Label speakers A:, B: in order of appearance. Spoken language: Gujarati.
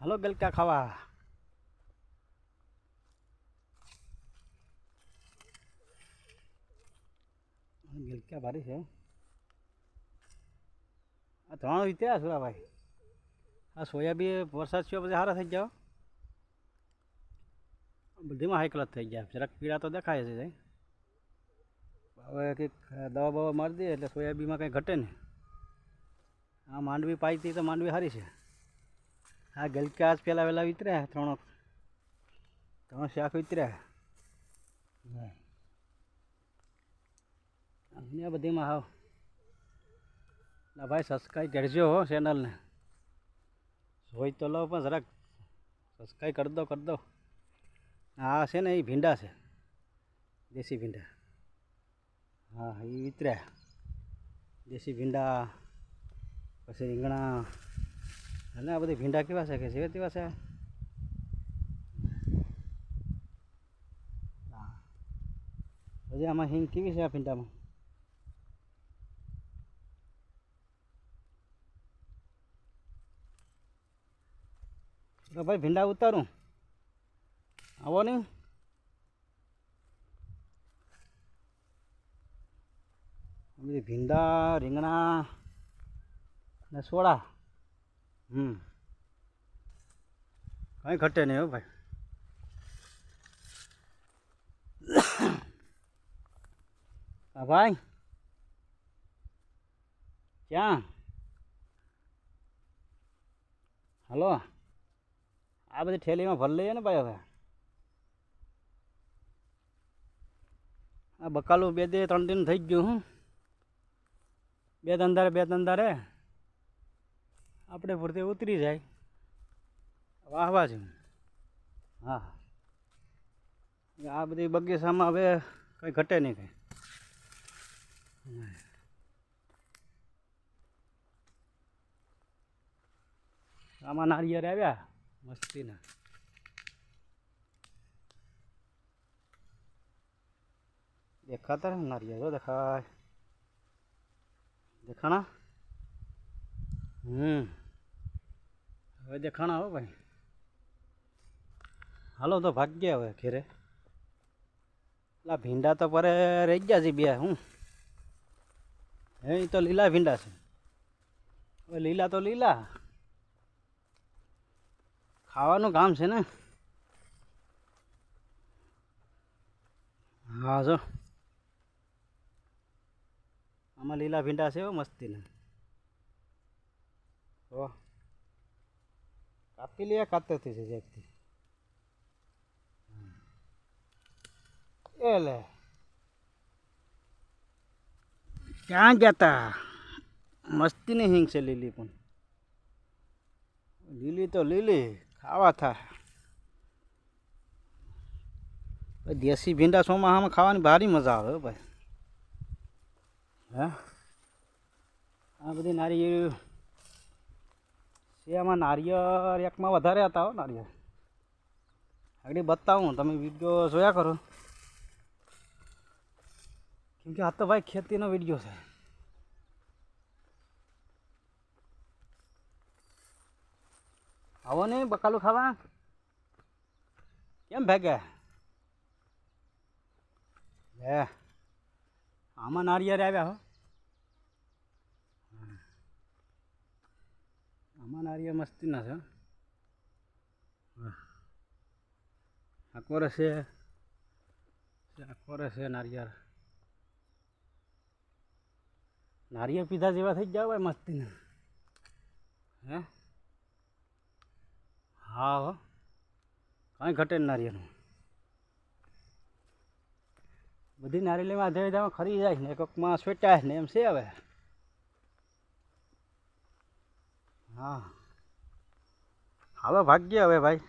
A: હાલો, ગલકા ખાવા. ગલકા ભારી છે. આ ત્રણ વિત્યા સુરાભાઈ આ સોયાબી વરસાદ થયો પછી સારા થઈ જાવ બધીમાં હાઈ ક્લાસ થઈ ગયા. જરાક પીડા તો દેખાય છે હવે કંઈક દવા બવા મારી દે એટલે સોયાબીમાં કંઈ ઘટે ને આ માંડવી પાઈતી તો માંડવી સારી છે. આ ગલકા આજ પહેલાં વહેલા વિતર્યા ત્રણ ત્રણ શાક વિતર્યા અમને બધીમાં હાવ. ના ભાઈ સબસ્ક્રાઈબ કરજો હો ચેનલને જોઈ તો લો, પણ જરાક સબસ્ક્રાઈબ કરી દો કરી દો. આ છે ને એ ભીંડા છે. દેશી ભીંડા. હા એ વિતર્યા દેશી ભીંડા, પછી રીંગણા અને આ બધી ભીંડા કેવા છે કે છે તેવા છે? હજી આમાં હિંગ કેવી છે આ ભીંડામાં? ભાઈ ભીંડા ઉતારું. આવો નહીં ભીંડા, રીંગણા ને સોડા. હમ. કાંઈ ઘટે નહીં હો ભાઈ. હા ભાઈ. ક્યાં? હલો. આ બધી ઠેલીમાં ભરી લઈએ ને ભાઈ હવે. આ બકાલું બે દે ત્રણ દિન થઈ ગયું હું. બે ધંધારે બે ધંધારે. આપણે પૂરતે ઉતરી જાય. વાહ વાહ હા. આ બધી બગીચામાં હવે કંઈ ઘટે નહીં કંઈ. આમાં નારિયેર આવ્યા, મસ્તીના. દેખાતા નારિયેર દેખાય. દેખાણા? હમ. હવે દેખાણા હો ભાઈ. હાલો તો ભાગ્ય હવે ઘેરે. પેલા ભીંડા તો પરે રહી ગયા છે બે, હું? હે તો લીલા ભીંડા છે. હવે લીલા તો લીલા. ખાવાનું કામ છે ને? હા, જો. આમાં લીલા ભીંડા છે મસ્તીના. તો કાતરથી છે જેકથી એ લે. ક્યાં જતા મસ્તીની હિંગ છે લીલી પણ. લીલી તો લીલી, ખાવા થાય દેશી ભીંડા ચોમાસામાં ખાવાની ભારી મજા આવે ભાઈ. હે? આ બધી નારિયેળ છે આમાં નારિયેળ એકમાં વધારે હતા હો, નારિયેળ. આગળ બતાવું તમે વીડિયો જોયા કરો. કેમ કે આ તો ભાઈ ખેતીનો વીડિયો છે. આવો ને બકાલું ખાવા? કેમ ભેગે? હે આમાં નારિયેળ આવ્યા હો. આમાં નારિયેળ મસ્તીના છે. હો. આ કોરે છે? આ કોરે છે નારિયેળ? નારિયેળ પીધા જેવા થઈ ગયા હોય મસ્તીના. હે? હા હો. કાંઈ ઘટે નારિયેળનું. બધી નારી લેવા ધીરે ખરી જાય ને એકમાં સ્વેટાય ને, એમ છે હવે. હા. હાલો ભાગ્ય હવે ભાઈ.